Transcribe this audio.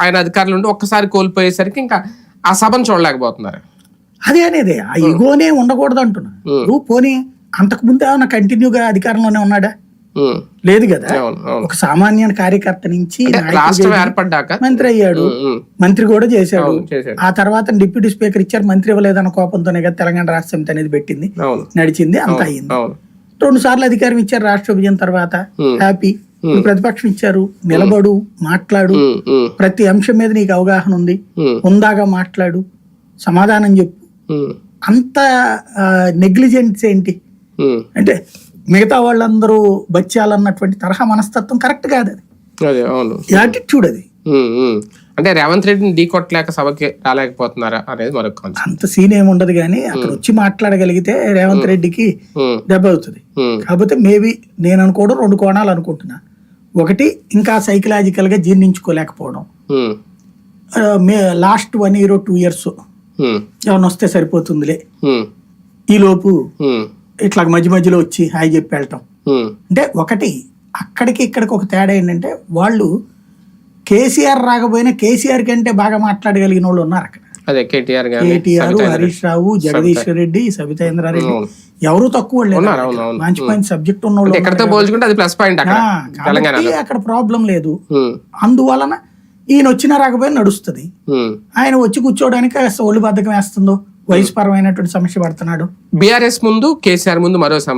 ఆయన అధికారులు ఉండి ఒక్కసారి కోల్పోయేసరికి ఇంకా ఆ సభను చూడలేకపోతున్నారు. అదే అనేది ఆ ఇగోనే ఉండకూడదు అంటున్నా. నువ్వు పోనీ అంతకు ముందు ఏమన్నా కంటిన్యూగా అధికారంలోనే ఉన్నాడా? లేదు కదా. ఒక సామాన్య కార్యకర్త నుంచి రాష్ట్రం ఏర్పడ్డాక? మంత్రి అయ్యాడు. మంత్రి కూడా చేశాడు. ఆ తర్వాత డిప్యూటీ స్పీకర్ ఇచ్చారు మంత్రి ఇవ్వలేదన్న కోపంతోనే కదా తెలంగాణ రాష్ట్ర సమితి అనేది పెట్టింది. నడిచింది అంత అయింది. రెండు సార్లు అధికారం ఇచ్చారు రాష్ట్ర విభజన తర్వాత. హ్యాపీ. ప్రతిపక్షం ఇచ్చారు నిలబడు మాట్లాడు. ప్రతి అంశం మీద నీకు అవగాహన ఉంది. ఉందాగా మాట్లాడు. సమాధానం చెప్పు. అంత నెగ్లిజెన్స్ ఏంటి. అంటే మిగతా వాళ్ళందరూ బచ్చాలన్నటువంటి తరహా మనస్తత్వం కరెక్ట్ కాదు అది యాటిట్యూడ్ అది. అంటే రేవంత్ రెడ్డిని ఢీ కొట్టలేక సభకి రాలేకపోతున్నారా అనేది మరొక అంత సీన్ ఏమి ఉండదు కానీ అక్కడ వచ్చి మాట్లాడగలిగితే రేవంత్ రెడ్డికి దెబ్బ అవుతుంది. కాకపోతే మేబీ నేను అనుకోవడం రెండు కోణాలు అనుకుంటున్నా. ఒకటి ఇంకా సైకలాజికల్గా జీర్ణించుకోలేకపోవడం. May last one year two years ఏమైనా వస్తే సరిపోతుందిలే. ఉమ్, ఈ లోపు ఉమ్, ఇట్లా మధ్య మధ్యలో వచ్చి హాయ్ చెప్పి వెళ్ళటం. అంటే ఒకటి అక్కడికి ఇక్కడికి ఒక తేడా ఏంటంటే వాళ్ళు కేసీఆర్ రాకపోయినా కేసీఆర్ కంటే బాగా మాట్లాడగలిగిన వాళ్ళు ఉన్నారు అక్కడ. అదే కేటీఆర్ కేటీఆర్ హరీష్ రావు జగదీశ్వర్ రెడ్డి సబితేంద్రారెడ్డి. ఎవరు తక్కువ. మంచి మంచి సబ్జెక్ట్ ఉన్న వాళ్ళు ఎక్కడితో పోల్చుకుంటే అది ప్లస్ పాయింట్ అక్కడ ప్రాబ్లం లేదు. అందువలన ఈయన వచ్చినా రాకపోయినా నడుస్తుంది. ఆయన వచ్చి కూర్చోవడానికి ఒళ్ళు బద్దకం వేస్తుందో వయసు పరమైనటువంటి సమస్య పడుతున్నాడు. బీఆర్ఎస్ ముందు కేసీఆర్ ముందు మరో సమస్య.